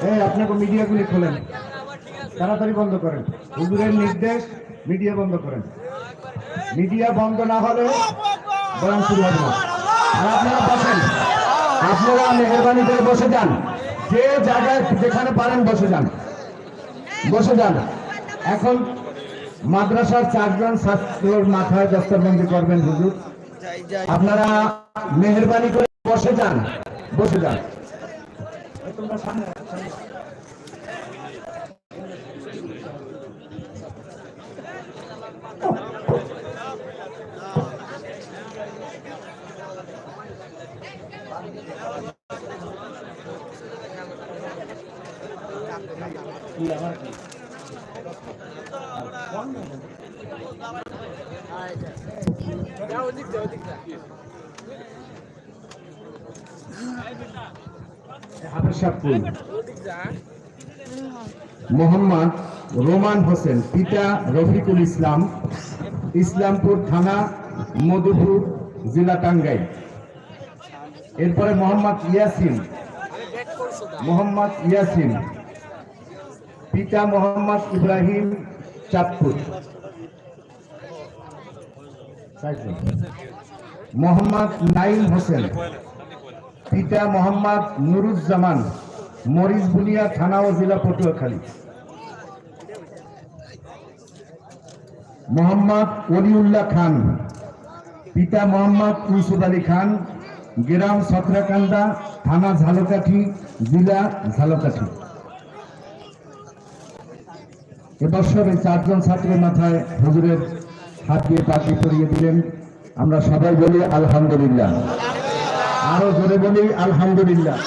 আপনাকে মিডিয়াগুলি খোলেন। তাড়াতাড়ি বন্ধ করেন। হুজুরের নির্দেশ, মিডিয়া বন্ধ করেন। মিডিয়া বন্ধ না হলে বয়ান শুরু হবে না। আর আপনারা বসেন। আপনারা মেহরবানি করে বসে যান। যে জায়গায় যেখানে পারেন বসে যান। বসে যান। এখন মাদ্রাসার চারজন ছাত্রর মাথায় দস্তরবন্দি করবেন হুজুর। আপনারা মেহরবানি করে বসে যান। বসে যান। হাফেজ সাহেব কই? মোহাম্মদ রোমান হোসেন, পিতা রফিকুল ইসলাম, ইসলামপুর থানা, মধুপুর জেলা টাঙ্গাইল। এরপরে মোহাম্মদ ইয়াসিন মোহাম্মদ ইয়াসিন, পিতা মোহাম্মদ ইব্রাহিম চাঁদপুর। মোহাম্মদ নাইম হোসেন পিতা মোহাম্মদ নুরুজ্জামান, মরিচ বুনিয়া থানা ও জেলা পটুয়াখালী। মোহাম্মদ অলিউল্লাহ খান, পিতা মোহাম্মদ ইউসুফ আলী খান, গ্রাম সতরাকান্দা, থানা ঝালকাঠি, জেলা ঝালকাঠি। এবছর এই চারজন ছাত্রের মাথায় হুজুরের হাত দিয়ে পাখি পরিয়ে দিলেন। আমরা সবাই বলি আলহামদুলিল্লাহ। আরও জোরে বলি আলহামদুলিল্লাহ।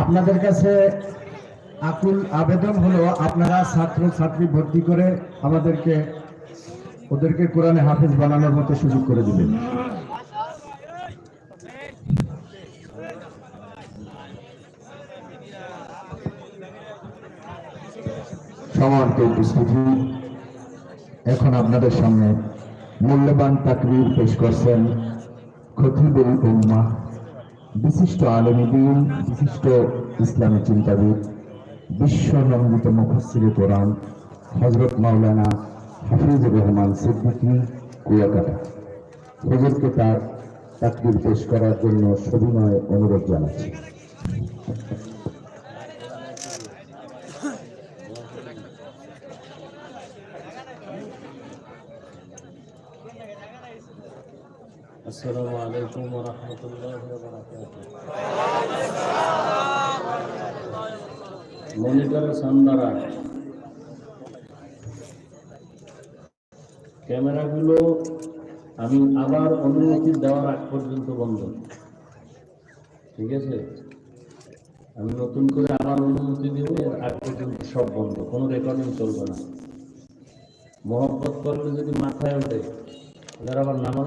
আপনাদের কাছে আকুল আবেদন হলো আপনারা ছাত্র ছাত্রী ভর্তি করে আমাদেরকে ওদেরকে কোরআনে হাফেজ বানানোর মতো সুযোগ করে দিবেন সমান্ত উপস্থিতি। এখন আপনাদের সামনে মূল্যবান তাকরির পেশ করছেন খতিবুল উম্মাহ, বিশিষ্ট আলমী দিন বিশিষ্ট ইসলামী চিন্তাবিদ, বিশ্ব নন্দিত মুখস্থির কোরআন হজরত মাওলানা হাফিজুর রহমান সিদ্দিকী কুয়াকাটা। হুজুরকে তার তাকবির পেশ করার জন্য সবিনয় অনুরোধ জানাচ্ছি। السلام عليكم ورحمة الله وبركاته মনিটরে সান্দারা ক্যামেরাগুলো আমি আবার অনুমতি দেওয়ার আগ পর্যন্ত বন্ধ ঠিক আছে আমি নতুন করে আবার অনুমতি দেবো এর আগ পর্যন্ত সব বন্ধ কোনো রেকর্ডিং চলবে না মহব্বত করলে যদি মাথায় ওঠে যারা আবার নামাজ